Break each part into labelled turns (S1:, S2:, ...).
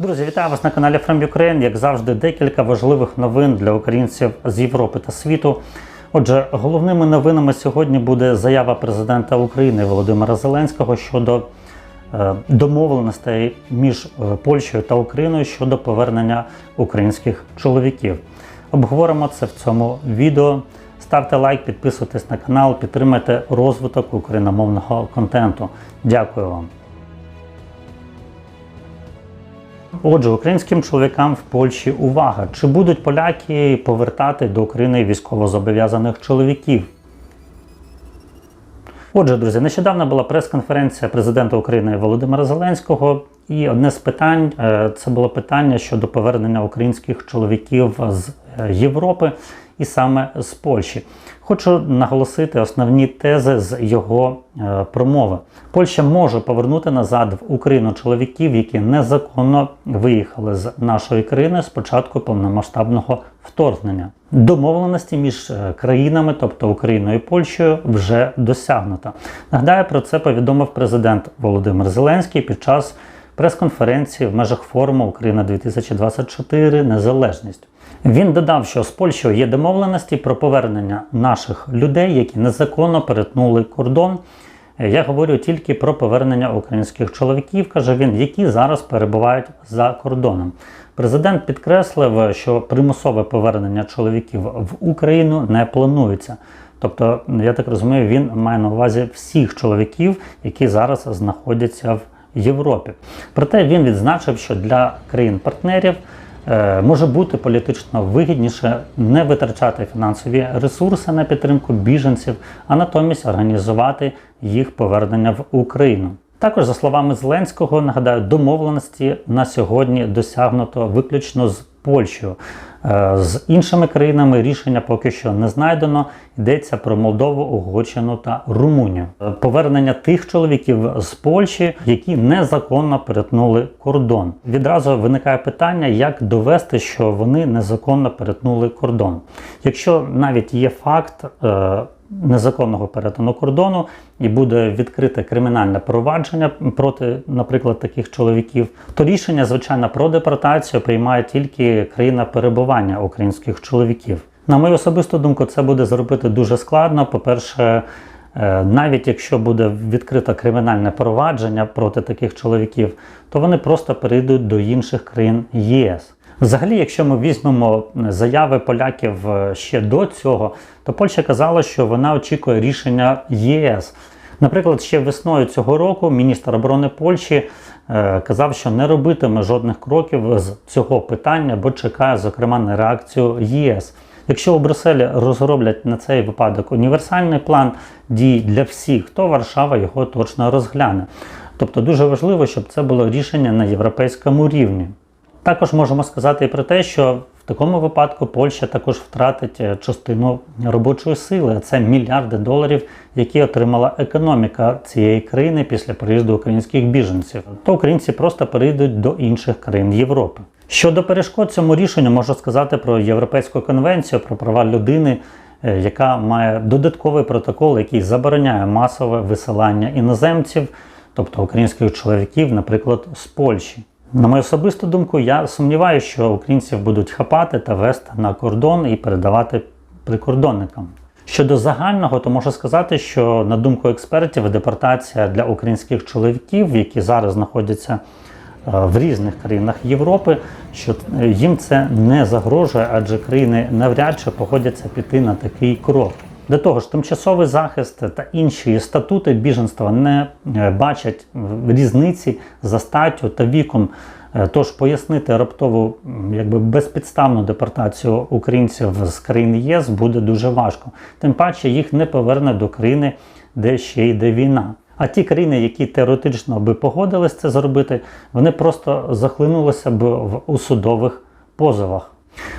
S1: Друзі, вітаю вас на каналі From Ukraine. Як завжди, декілька важливих новин для українців з Європи та світу. Отже, головними новинами сьогодні буде заява президента України Володимира Зеленського щодо е, домовленостей між е, Польщею та Україною щодо повернення українських чоловіків. Обговоримо це в цьому відео. Ставте лайк, підписуйтесь на канал, підтримайте розвиток україномовного контенту. Дякую вам. Отже, українським чоловікам в Польщі увага! Чи будуть поляки повертати до України військовозобов'язаних чоловіків? Отже, друзі, нещодавно була прес-конференція президента України Володимира Зеленського, і одне з питань е, це було питання щодо повернення українських чоловіків з е, Європи і саме з Польщі. Хочу наголосити основні тези з його е, промови. Польща може повернути назад в Україну чоловіків, які незаконно виїхали з нашої країни з початку повномасштабного вторгнення. Домовленості між е, країнами, тобто Україною і Польщею, вже досягнуто. Нагадаю, про це повідомив президент Володимир Зеленський під час прес-конференції в межах форуму Україна 2024 Незалежність. Він додав, що з Польщею є домовленості про повернення наших людей, які незаконно перетнули кордон. Я говорю тільки про повернення українських чоловіків, каже він, які зараз перебувають за кордоном. Президент підкреслив, що примусове повернення чоловіків в Україну не планується. Тобто, я так розумію, він має на увазі всіх чоловіків, які зараз знаходяться в Європі. Проте він відзначив, що для країн-партнерів е, може бути політично вигідніше не витрачати фінансові ресурси на підтримку біженців, а натомість організувати їх повернення в Україну. Також, за словами Зеленського, нагадаю, домовленості на сьогодні досягнуто виключно з Польщею. Е, З іншими країнами рішення поки що не знайдено. Йдеться про Молдову, Угорщину та Румунію. Е, Повернення тих чоловіків з Польщі, які незаконно перетнули кордон. Відразу виникає питання, як довести, що вони незаконно перетнули кордон. Якщо навіть є факт. Незаконного перетину кордону і буде відкрите кримінальне провадження проти, наприклад, таких чоловіків, то рішення, звичайно, про депортацію приймає тільки країна перебування українських чоловіків. На мою особисту думку, це буде зробити дуже складно. По-перше, е, навіть якщо буде відкрито кримінальне провадження проти таких чоловіків, то вони просто перейдуть до інших країн ЄС. Взагалі, якщо ми візьмемо заяви поляків е, ще до цього, то Польща казала, що вона очікує рішення ЄС. Наприклад, ще весною цього року міністр оборони Польщі е, казав, що не робитиме жодних кроків з цього питання, бо чекає, зокрема, на реакцію ЄС. Якщо у Брюсселі розроблять на цей випадок універсальний план дій для всіх, то Варшава його точно розгляне. Тобто дуже важливо, щоб це було рішення на європейському рівні. Також можемо сказати і про те, що в такому випадку Польща також втратить е, частину робочої сили. а Це мільярди доларів, які отримала економіка цієї країни після приїзду українських біженців. То українці просто перейдуть до інших країн Європи. Щодо перешкод цьому рішенню, можу сказати про Європейську конвенцію про права людини, е, яка має додатковий протокол, який забороняє масове висилання іноземців, тобто українських чоловіків, наприклад, з Польщі. На мою особисту думку, я сумніваюся, що українців будуть хапати та вести на кордон і передавати прикордонникам. Щодо загального, то можу сказати, що на думку експертів, депортація для українських чоловіків, які зараз знаходяться е, в різних країнах Європи, що е, їм це не загрожує, адже країни навряд чи погодяться піти на такий крок. До того ж, тимчасовий захист та інші статути біженства не е, бачать різниці за статтю та віком. Е, Тож пояснити раптову якби безпідставну депортацію українців з країн ЄС буде дуже важко. Тим паче їх не поверне до країни, де ще йде війна. А ті країни, які теоретично би погодились це зробити, вони просто захлинулися б в судових позовах.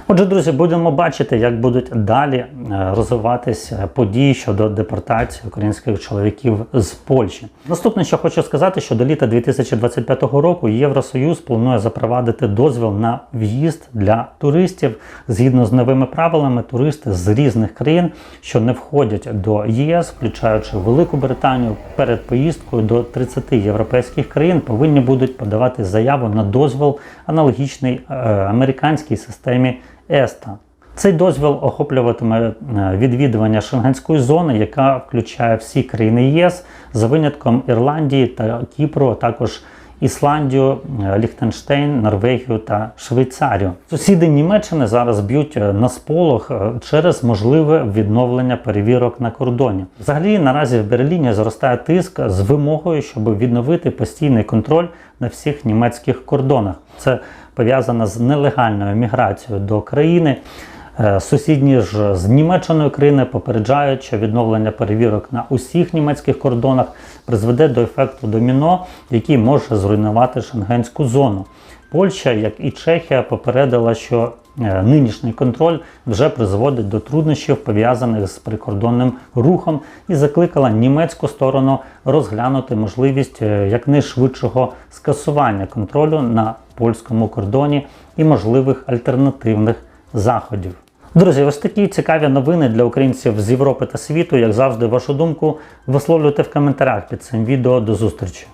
S1: Отже, друзі, будемо бачити, як будуть далі е, розвиватись е, події щодо депортації українських чоловіків з Польщі. Наступне, що хочу сказати, що до літа 2025 року Євросоюз планує запровадити дозвіл на в'їзд для туристів. Згідно з новими правилами, туристи з різних країн, що не входять до ЄС, включаючи Велику Британію, перед поїздкою до 30 європейських країн, повинні будуть подавати заяву на дозвіл аналогічний е, американській системі ЕСТА. Цей дозвіл охоплюватиме е, відвідування шенгенської зони, яка включає всі країни ЄС за винятком Ірландії та Кіпру, а також Ісландію, е, Ліхтенштейн, Норвегію та Швейцарію. Сусіди Німеччини зараз б'ють е, на сполох через можливе відновлення перевірок на кордоні. Взагалі, наразі в Берліні зростає тиск з вимогою, щоб відновити постійний контроль на всіх німецьких кордонах. Це пов'язано з нелегальною міграцією до країни. Е, Сусідні ж з Німеччиною країни попереджають, що відновлення перевірок на усіх німецьких кордонах призведе до ефекту доміно, який може зруйнувати шенгенську зону. Польща, як і Чехія, попередила, що е, нинішній контроль вже призводить до труднощів, пов'язаних з прикордонним рухом, і закликала німецьку сторону розглянути можливість е, якнайшвидшого скасування контролю на польському кордоні і можливих альтернативних заходів. Друзі, ось такі цікаві новини для українців з Європи та світу. Як завжди, вашу думку висловлюйте в коментарях під цим відео. До зустрічі!